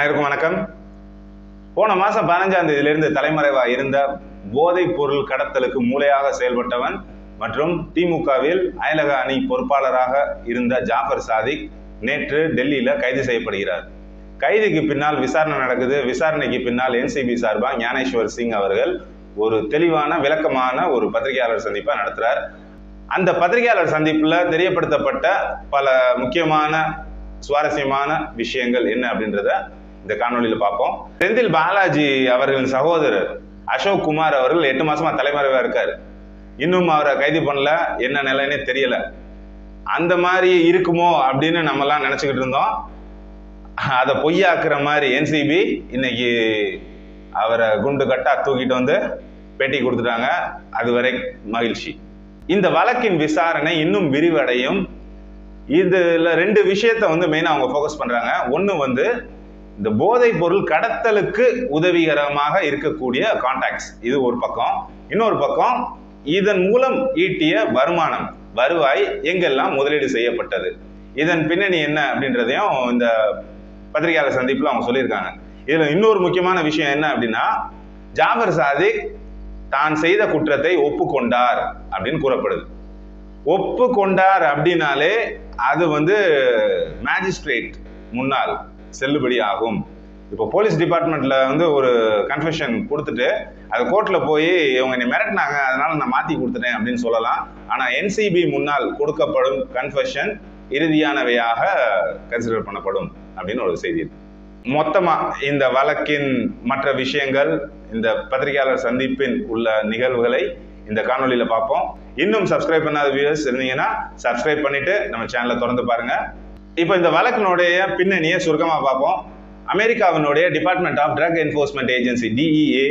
அனைவருக்கும் வணக்கம். போன மாசம் பதினஞ்சாம் தேதியிலிருந்து தலைமறைவா இருந்த போதைப் பொருள் கடத்தலுக்கு மூளையாக செயல்பட்டவன் மற்றும் திமுகவில் அயலக அணி பொறுப்பாளராக இருந்த ஜாஃபர் சாதிக் நேற்று டெல்லியில கைது செய்யப்படுகிறார். கைதுக்கு பின்னால் விசாரணை நடக்குது. விசாரணைக்கு பின்னால் என்சிபி சார்பாக ஞானேஸ்வர் சிங் அவர்கள் ஒரு தெளிவான விளக்கமான ஒரு பத்திரிகையாளர் சந்திப்பை நடத்துறார். அந்த பத்திரிகையாளர் சந்திப்பில் தெரியப்படுத்தப்பட்ட பல முக்கியமான சுவாரஸ்யமான விஷயங்கள் என்ன அப்படின்றத இந்த காணொலியில் பார்ப்போம். செந்தில் பாலாஜி அவர்களின் சகோதரர் அசோக் குமார் அவர்கள் எட்டு மாசமா தலைமறைவா இருக்காரு. இன்னும் அவரை கைது பண்ணல. என்ன நிலைன்னே தெரியல. அந்த மாதிரி இருக்குமோ அப்படின்னு நம்ம எல்லாம் நினைச்சுக்கிட்டு இருந்தோம். அதை பொய்யாக்குற மாதிரி என்சிபி இன்னைக்கு அவரை குண்டு கட்டா தூக்கிட்டு வந்து பேட்டி கொடுத்துட்டாங்க. அதுவரை மகிழ்ச்சி. இந்த வழக்கின் விசாரணை இன்னும் விரிவடையும். இதுல ரெண்டு விஷயத்த வந்து மெயினாக அவங்க ஃபோக்கஸ் பண்றாங்க. ஒன்று வந்து இந்த போதைப் பொருள் கடத்தலுக்கு உதவிகரமாக இருக்கக்கூடிய கான்டாக்ட்ஸ் இது ஒரு பக்கம். இன்னொரு பக்கம் இதன் மூலம் ஈட்டிய வருமானம் வருவாய் எங்கெல்லாம் முதலீடு செய்யப்பட்டது. இதன் பின்னணி என்ன அப்படின்றதையும் இந்த பத்திரிகையாளர் சந்திப்பில் அவங்க சொல்லியிருக்காங்க. இதில் இன்னொரு முக்கியமான விஷயம் என்ன அப்படின்னா ஜாபர் சாதிக் தான் செய்த குற்றத்தை ஒப்புக்கொண்டார் அப்படின்னு கூறப்படுது. ஒப்புக்கொண்டார் அப்படின்னாலே அது வந்து மேஜிஸ்ட்ரேட் முன்னால் செல்லுபடி ஆகும் இப்போ போலீஸ் டிபார்ட்மெண்ட்ல வந்து ஒரு கன்ஃபெஷன் கொடுத்துட்டு அது கோர்ட்ல போய் இவங்க என்னை மிரட்டினாங்க அதனால நான் மாத்தி கொடுத்துட்டேன் அப்படின்னு சொல்லலாம். ஆனா என்சிபி முன்னால் கொடுக்கப்படும் கன்ஃபெஷன் இறுதியானவையாக கன்சிடர் பண்ணப்படும் அப்படின்னு ஒரு செய்தி மொத்தமாக இந்த வழக்கின் மற்ற விஷயங்கள் இந்த பத்திரிகையாளர் சந்திப்பின் உள்ள நிகழ்வுகளை இந்த காணொலியில் பார்ப்போம். இன்னும் சப்ஸ்கிரைப் பண்ணாத வியூவர்ஸ் இருந்தீங்கன்னா சப்ஸ்கிரைப் பண்ணிட்டு நம்ம சேனலை திறந்து பாருங்கள் இப்போ இந்த வழக்கினுடைய பின்னணியை சுருக்கமாக பார்ப்போம். அமெரிக்காவினுடைய department of drug enforcement agency DEA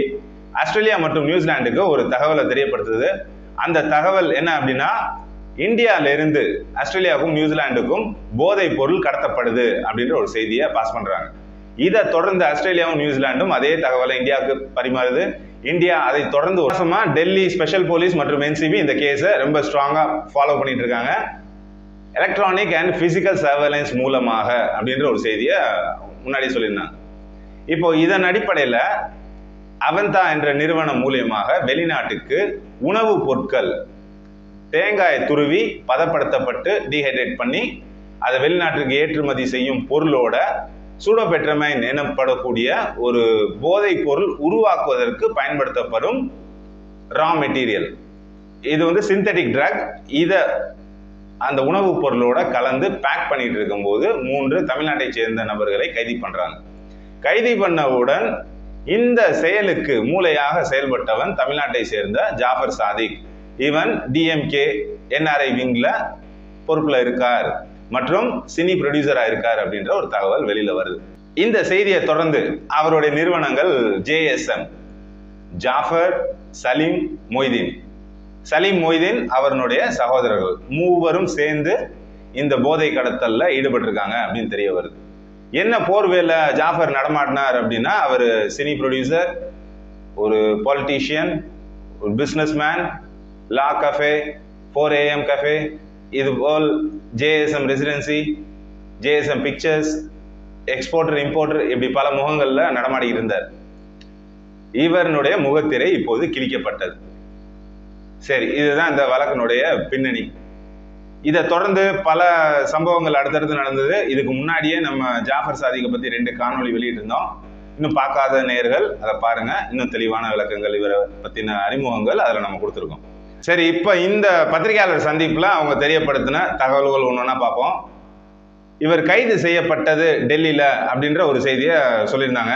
Australia மற்றும் நியூசிலாந்துக்கு ஒரு தகவலை தெரியப்படுத்துது. அந்த தகவல் என்ன அப்படின்னா இந்தியாவிலிருந்து ஆஸ்திரேலியாவுக்கும் நியூசிலாண்டுக்கும் போதைப் பொருள் கடத்தப்படுது அப்படின்ற ஒரு செய்தியை பாஸ் பண்ணுறாங்க இதை தொடர்ந்து ஆஸ்திரேலியாவும் நியூசிலாந்தும் அதே தகவலை இந்தியாவுக்கு பரிமாறுது. இந்தியா அதை தொடர்ந்து வருஷமா டெல்லி ஸ்பெஷல் போலீஸ் மற்றும் என்சிபி இந்த கேஸை ரொம்ப ஸ்ட்ராங்காக ஃபாலோ பண்ணிட்டு இருக்காங்க. எலக்ட்ரானிக் அண்ட் பிசிக்கல் சர்வேலன்ஸ் மூலமாக அப்படின்ற ஒரு செய்தியை முன்னாடி சொல்லியிருந்தாங்க. இப்போ இதன் அடிப்படையில் அவந்தா என்ற நிறுவனம் மூலியமாக வெளிநாட்டுக்கு உணவுப் பொருட்கள் தேங்காய் துருவி பதப்படுத்தப்பட்டு டீஹைட்ரேட் பண்ணி அதை வெளிநாட்டுக்கு ஏற்றுமதி செய்யும் பொருளோட சூடோபெட்ரமைன் எனப்படக்கூடிய ஒரு போதைப் பொருள் உருவாக்குவதற்கு பயன்படுத்தப்படும் ரா மெட்டீரியல் இது வந்து சிந்தட்டிக் ட்ரக் இதை அந்த உணவுப் பொருளோட கலந்து பேக் பண்ணிட்டு இருக்கும்போது மூன்று தமிழ்நாட்டை சேர்ந்த நபர்களை கைது பண்ணுறாங்க கைது பண்ணவுடன் இந்த செயலுக்கு மூளையாக செயல்பட்டவன் தமிழ்நாட்டை சேர்ந்த ஜாஃபர் சாதிக். இவன் டிஎம்கே என்ஆர்ஐ விங்கில் பொறுப்பில் இருக்கார் மற்றும் சினி ப்ரொடியூசராக இருக்கார் அப்படின்ற ஒரு தகவல் வெளியில் வருது. இந்த செய்தியை தொடர்ந்து அவருடைய நிறுவனங்கள் ஜேஎஸ்எம் ஜாஃபர் சலீம் மொய்தீன். சலீம் மொய்தீன் அவருடைய சகோதரர்கள் மூவரும் சேர்ந்து இந்த போதை கடத்தல்ல ஈடுபட்டிருக்காங்க அப்படின்னு தெரிய வருது. என்ன போர்வேல ஜாஃபர் நடமாட்டினார் அப்படின்னா அவர் சினி ப்ரொடியூசர் ஒரு பாலிட்டிஷியன் ஒரு businessman la cafe four AM cafe இது போல் JSM residency JSM pictures exporter importer இப்படி பல முகங்களில் நடமாடி இருந்தார். இவருடைய முகத்திரை இப்போது கிழிக்கப்பட்டது. சரி இதுதான் இந்த வழக்கினுடைய பின்னணி. இதை தொடர்ந்து பல சம்பவங்கள் அடுத்தடுத்து நடந்தது. இதுக்கு முன்னாடியே நம்ம ஜாஃபர் சாதிகை பத்தி ரெண்டு காணொளி வெளியிட்டிருந்தோம். இன்னும் பார்க்காத நேர்கள் அதை பாருங்க. இன்னும் தெளிவான விளக்கங்கள் இவரை பத்தின அறிமுகங்கள் அதில் நம்ம கொடுத்துருக்கோம். சரி இப்போ இந்த பத்திரிகையாளர் சந்திப்புல அவங்க தெரியப்படுத்தின தகவல்கள் ஒன்றுனா பார்ப்போம். இவர் கைது செய்யப்பட்டது டெல்லியில் அப்படின்ற ஒரு செய்தியை சொல்லியிருந்தாங்க.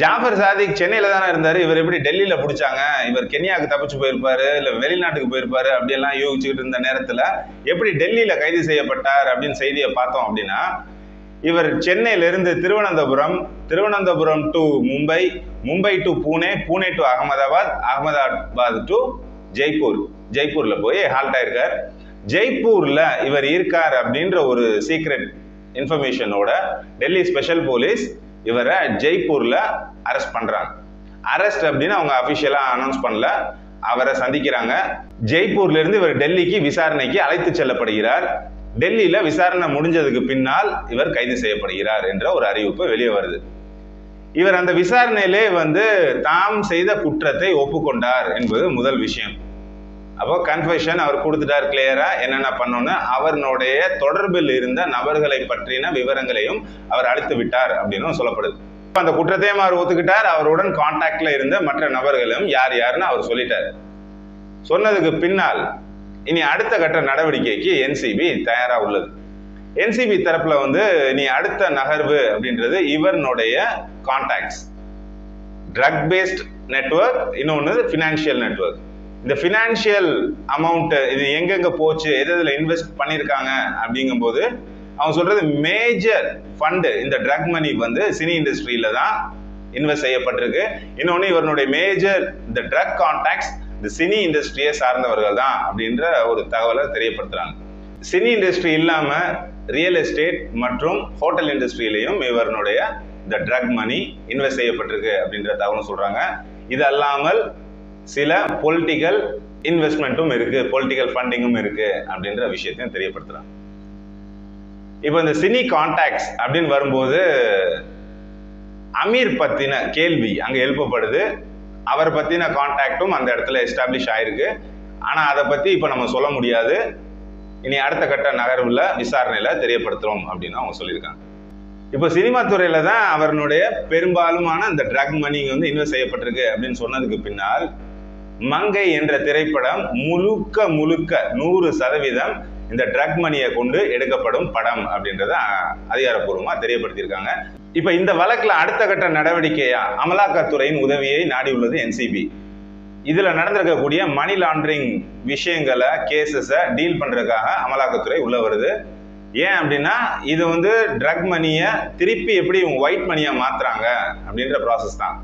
ஜாஃபர் சாதிக் சென்னையில தானே இருந்தாரு. இவர் எப்படி டெல்லியில பிடிச்சாங்க? இவர் கென்யாவுக்கு தப்பிச்சு போயிருப்பாரு இல்ல வெளிநாட்டுக்கு போயிருப்பாரு அப்படியெல்லாம் யோகிச்சுக்கிட்டு இருந்த நேரத்துல எப்படி டெல்லியில கைது செய்யப்பட்டார் அப்படின்னு செய்தியை பார்த்தோம் அப்படின்னா இவர் சென்னையில இருந்து Thiruvananthapuram Thiruvananthapuram to Mumbai Mumbai to Pune Pune to Ahmedabad Ahmedabad to Jaipur. ஜெய்ப்பூர்ல போய் ஹால்ட் ஆயிருக்கார். ஜெய்ப்பூர்ல இவர் இருக்கார் அப்படின்ற ஒரு சீக்ரெட் இன்ஃபர்மேஷனோட டெல்லி ஸ்பெஷல் போலீஸ் இவரை ஜெய்ப்பூர்ல அரெஸ்ட் பண்றாங்க. அரெஸ்ட் அப்படின்னு அவங்க அபிஷியலா அனௌன்ஸ் பண்ணல. அவரை சந்திக்கிறாங்க. ஜெய்ப்பூர்ல இருந்து இவர் டெல்லிக்கு விசாரணைக்கு அழைத்து செல்லப்படுகிறார். டெல்லியில விசாரணை முடிஞ்சதுக்கு பின்னால் இவர் கைது செய்யப்படுகிறார் என்ற ஒரு அறிவிப்பு வெளியே வருது. இவர் அந்த விசாரணையிலே வந்து தாம் செய்த குற்றத்தை ஒப்புக்கொண்டார் என்பது முதல் விஷயம். அப்போ கன்ஃபெஷன் அவர் கொடுத்துட்டார் கிளியரா என்னென்ன பண்ணோன்னு அவருடைய தொடர்பில் இருந்த நபர்களை பற்றின விவரங்களையும் அவர் அழித்து விட்டார் அப்படின்னு சொல்லப்படுது. இப்போ அந்த குற்றத்தையும் அவர் ஒத்துக்கிட்டார். அவருடன் கான்டாக்ட்ல இருந்த மற்ற நபர்களும் யார் யாருன்னு அவர் சொல்லிட்டார். சொன்னதுக்கு பின்னால் இனி அடுத்த கட்ட நடவடிக்கைக்கு என்சிபி தயாரா உள்ளது. என்சிபி தரப்புல வந்து நீ அடுத்த நகர்வு அப்படின்றது இவனுடைய கான்டாக்ட்ஸ் ட்ரக் பேஸ்ட் நெட்வொர்க் இன்னொன்று ஃபினான்ஷியல் நெட்வொர்க் இந்த ஃபினான்ஷியல் அமௌண்ட்டு இது எங்கெங்க போச்சு எது இதில் இன்வெஸ்ட் பண்ணியிருக்காங்க அப்படிங்கும்போது அவங்க சொல்றது மேஜர் ஃபண்டு இந்த ட்ரக் மணி வந்து சினி இண்டஸ்ட்ரியில தான் இன்வெஸ்ட் செய்யப்பட்டிருக்கு. இன்னொன்று இவருடைய மேஜர் இந்த ட்ரக் கான்டாக்ட்ஸ் இந்த சினி இண்டஸ்ட்ரியை சார்ந்தவர்கள் தான் அப்படின்ற ஒரு தகவலை தெரியப்படுத்துறாங்க. சினி இண்டஸ்ட்ரி இல்லாம ரியல் எஸ்டேட் மற்றும் ஹோட்டல் இண்டஸ்ட்ரியிலையும் இவருடைய இந்த ட்ரக் மணி இன்வெஸ்ட் செய்யப்பட்டிருக்கு அப்படின்ற தகவலும் சொல்றாங்க. இது அல்லாமல் சில பொலிட்டிக்கல் இன்வெஸ்ட்மெண்ட்டும் இருக்கு பொலிட்டிக்கல் ஃபண்டிங்கும் இருக்கு அப்படின்ற விஷயத்தையும் தெரியப்படுத்துறாங்க. இப்போ இந்த சினி கான்டாக்ட்ஸ் அப்படின்னு வரும்போது அமீர் பத்தின கேள்வி அங்கே எழுப்பப்படுது. அவர் பத்தின கான்டாக்டும் அந்த இடத்துல எஸ்டாப்ளிஷ் ஆயிருக்கு. ஆனால் அதை பத்தி இப்போ நம்ம சொல்ல முடியாது. இனி அடுத்த கட்ட நகர்வுல விசாரணையில தெரியப்படுத்துறோம் அப்படின்னு அவங்க சொல்லியிருக்காங்க. இப்போ சினிமா துறையில தான் அவருடைய பெரும்பாலுமான இந்த ட்ரக் மணி வந்து இன்வெஸ்ட் செய்யப்பட்டிருக்கு அப்படின்னு சொன்னதுக்கு பின்னால் மங்கை என்ற திரைப்படம் முழுக்க முழுக்க நூறு சதவீதம் இந்த ட்ரக் மணியை கொண்டு எடுக்கப்படும் படம் அப்படின்றத அதிகாரப்பூர்வமாக தெரியப்படுத்தியிருக்காங்க. இப்போ இந்த வழக்கில் அடுத்த கட்ட நடவடிக்கையா அமலாக்கத்துறையின் உதவியை நாடியுள்ளது என்சிபி இதில் நடந்திருக்கக்கூடிய மணி லாண்டரிங் விஷயங்களை கேசஸை டீல் பண்ணுறதுக்காக அமலாக்கத்துறை உள்ள வருது. ஏன் அப்படின்னா இது வந்து ட்ரக் மணியை திருப்பி எப்படி ஒயிட் மணியாக மாற்றுறாங்க அப்படின்ற ப்ராசஸ் தான்.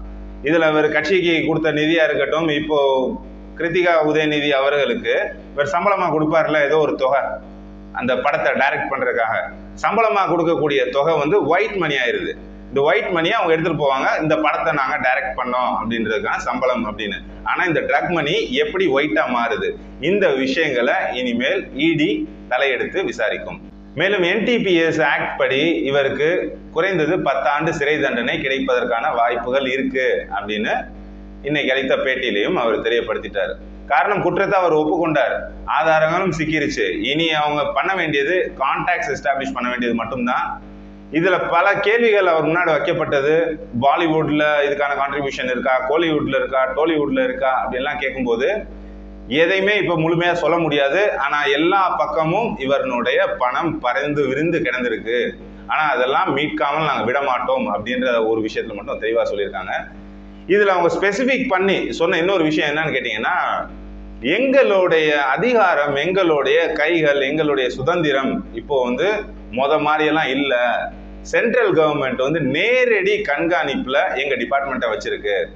இதில் அவர் கட்சிக்கு கொடுத்த நிதியாக இருக்கட்டும் இப்போ கிருத்திகா உதயநிதி அவர்களுக்கு இவர் சம்பளமாக கொடுப்பார்ல ஏதோ ஒரு தொகை. அந்த படத்தை டைரக்ட் பண்ணுறதுக்காக சம்பளமாக கொடுக்கக்கூடிய தொகை வந்து ஒயிட் மணி ஆயிடுது இந்த ஒயிட் மணியை அவங்க எடுத்துகிட்டு போவாங்க இந்த படத்தை நாங்கள் டைரக்ட் பண்ணோம் அப்படின்றதுக்கான சம்பளம் அப்படின்னு. ஆனால் இந்த ட்ரக் மணி எப்படி ஒயிட்டாக மாறுது? இந்த விஷயங்களை இனிமேல் இடி தலையெடுத்து விசாரிக்கும். மேலும் என்டிபிஎஸ் ஆக்ட் படி இவருக்கு குறைந்தது பத்தாண்டு சிறை தண்டனை கிடைப்பதற்கான வாய்ப்புகள் இருக்கு அப்படின்னு இன்னைக்கு அளித்த பேட்டியிலையும் அவர் தெரியப்படுத்திட்டார். காரணம் குற்றத்தை அவர் ஒப்புக்கொண்டார். ஆதாரங்களும் சிக்கிருச்சு. இனி அவங்க பண்ண வேண்டியது கான்டாக்ட்ஸ் எஸ்டாப்ளிஷ் பண்ண வேண்டியது மட்டும்தான். இதுல பல கேள்விகள் அவர் முன்னாடி வைக்கப்பட்டது. பாலிவுட்ல இதுக்கான கான்ட்ரிபியூஷன் இருக்கா? கோலிவுட்ல இருக்கா? டோலிவுட்ல இருக்கா? அப்படின்லாம் கேட்கும்போது எதையுமே இப்ப முழுமையா சொல்ல முடியாது. ஆனா எல்லா பக்கமும் இவருடைய பணம் பறந்து விரிந்து கிடந்திருக்கு. ஆனா அதெல்லாம் மீட்காமல் நாங்க விட மாட்டோம் அப்படின்ற ஒரு விஷயத்துல மட்டும் தெளிவா சொல்லியிருக்காங்க. இதுல அவங்க ஸ்பெசிபிக் பண்ணி சொன்ன இன்னொரு விஷயம் என்னன்னு கேட்டீங்கன்னா எங்களுடைய அதிகாரம் எங்களுடைய கைகள் எங்களுடைய சுதந்திரம் இப்போ வந்து மொத மாதிரியெல்லாம் இல்லை. சென்ட்ரல் கவர்மெண்ட் வந்து நேரடி கண்காணிப்புல எங்க டிபார்ட்மெண்ட்டை வச்சிருக்கு.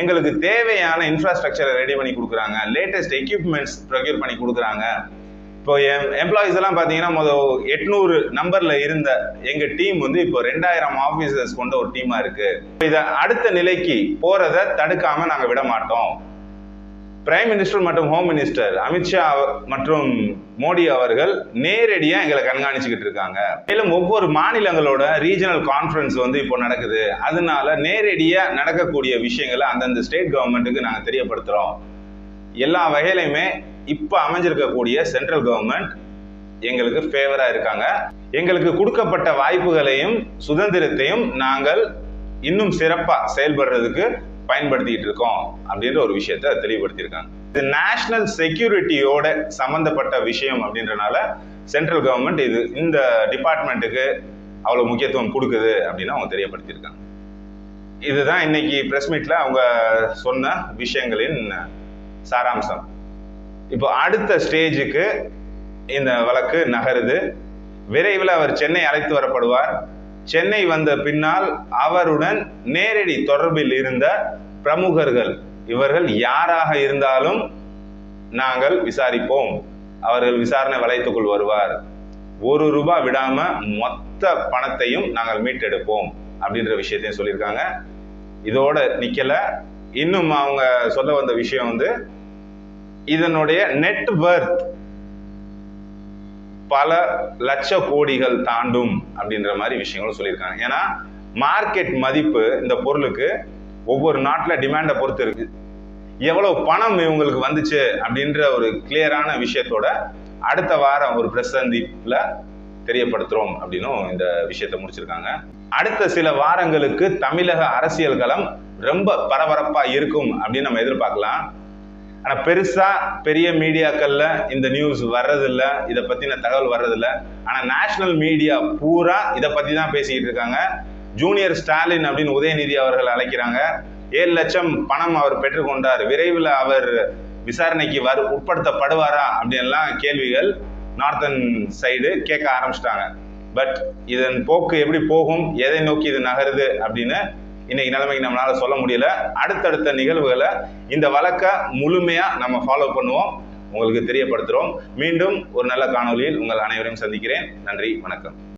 எங்களுக்கு தேவையான இன்ஃப்ராஸ்ட்ரக்சரை ரெடி பண்ணி கொடுக்குறாங்க. லேட்டஸ்ட் எக்யூப்மெண்ட்ஸ் ப்ரொக்யூர் பண்ணி கொடுக்குறாங்க. இப்போ எம்ப்ளாயிஸ் எல்லாம் பார்த்தீங்கன்னா மொதல் எட்நூறு நம்பரில் இருந்த எங்கள் டீம் வந்து இப்போ ரெண்டாயிரம் ஆஃபீஸர்ஸ் கொண்ட ஒரு டீமாக இருக்குது இதை அடுத்த நிலைக்கு போகிறத தடுக்காமல் நாங்கள் விட மாட்டோம் பிரைம் மினிஸ்டர் மற்றும் ஹோம் மினிஸ்டர் அமித்ஷா மற்றும் மோடி அவர்கள் நேரடியாக எங்களை கண்காணிச்சுக்கிட்டு இருக்காங்க. மேலும் ஒவ்வொரு மாநிலங்களோட ரீஜனல் கான்ஃபரன்ஸ் வந்து இப்போ நடக்குது. அதனால நேரடியாக நடக்கக்கூடிய விஷயங்களை அந்தந்த ஸ்டேட் கவர்மெண்ட்டுக்கு நாங்கள் தெரியப்படுத்துகிறோம் எல்லா வகையிலையுமே இப்போ அமைஞ்சிருக்கக்கூடிய சென்ட்ரல் கவர்மெண்ட் எங்களுக்கு ஃபேவராக இருக்காங்க. எங்களுக்கு கொடுக்கப்பட்ட வாய்ப்புகளையும் சுதந்திரத்தையும் நாங்கள் இன்னும் சிறப்பாக செயல்படுறதுக்கு பயன்படுத்திக்கிட்டு இருக்கோம் அப்படின்ற ஒரு விஷயத்த தெளிவுபடுத்தியிருக்காங்க. இது நேஷனல் செக்யூரிட்டியோட சம்மந்தப்பட்ட விஷயம் அப்படின்றனால சென்ட்ரல் கவர்மெண்ட் இது இந்த டிபார்ட்மெண்ட்டுக்கு அவ்வளோ முக்கியத்துவம் கொடுக்குது அப்படின்னு அவங்க தெரியப்படுத்தியிருக்காங்க. இதுதான் இன்னைக்கு பிரஸ் மீட்டில் அவங்க சொன்ன விஷயங்களின் சாராம்சம். இப்போ அடுத்த ஸ்டேஜுக்கு இந்த வழக்கு நகருது. விரைவில் அவர் சென்னை அழைத்து வரப்படுவார். சென்னை வந்த பின்னால் அவருடன் நேரடி தொடர்பில் இருந்த பிரமுகர்கள். இவர்கள் யாராக இருந்தாலும் நாங்கள் விசாரிப்போம். அவர்கள் விசாரணை வளையத்துக்குள் வருவார். ஒரு ரூபாய் விடாம மொத்த பணத்தையும் நாங்கள் மீட்டெடுப்போம் அப்படின்ற விஷயத்தையும் சொல்லியிருக்காங்க. இதோட நிக்கல. இன்னும் அவங்க சொல்ல வந்த விஷயம் வந்து இதனுடைய நெட் பல லட்ச கோடிகள் தாண்டும் அப்படின்ற மாதிரி விஷயங்களும் சொல்லியிருக்காங்க. ஏன்னா மார்க்கெட் மதிப்பு இந்த பொருளுக்கு ஒவ்வொரு நாட்டில் டிமாண்டை பொறுத்து இருக்கு. எவ்வளவு பணம் இவங்களுக்கு வந்துச்சு அப்படின்ற ஒரு கிளியரான விஷயத்தோட அடுத்த வாரம் ஒரு பிரஸ் சந்திப்புல தெரியப்படுத்துறோம் அப்படின்னும் இந்த விஷயத்தை முடிச்சிருக்காங்க. அடுத்த சில வாரங்களுக்கு தமிழக அரசியல் களம் ரொம்ப பரபரப்பாக இருக்கும் அப்படின்னு நம்ம எதிர்பார்க்கலாம். ஆனால் பெருசாக பெரிய மீடியாக்களில் இந்த நியூஸ் வர்றதில்ல. இதை பற்றின தகவல் வர்றதில்ல. ஆனால் நேஷ்னல் மீடியா பூரா இதை பற்றி தான் பேசிக்கிட்டு இருக்காங்க. ஜூனியர் ஸ்டாலின் அப்படின்னு உதயநிதி அவர்கள் அழைக்கிறாங்க. ஏழு லட்சம் பணம் அவர் பெற்றுக்கொண்டார் விரைவில் அவர் விசாரணைக்கு வரு உட்படுத்தப்படுவாரா அப்படின்லாம் கேள்விகள் நார்த்தன் சைடு கேட்க ஆரம்பிச்சிட்டாங்க. பட் இதன் போக்கு எப்படி போகும்? எதை நோக்கி இது நகருது? அப்படின்னு இன்னைக்கு நிலைமைக்கு நம்மளால சொல்ல முடியல. அடுத்தடுத்த நிகழ்வுகளை இந்த வழக்கை முழுமையா நம்ம ஃபாலோ பண்ணுவோம். உங்களுக்கு தெரியப்படுத்துகிறோம் மீண்டும் ஒரு நல்ல காணொலியில் உங்கள் அனைவரையும் சந்திக்கிறேன். நன்றி வணக்கம்.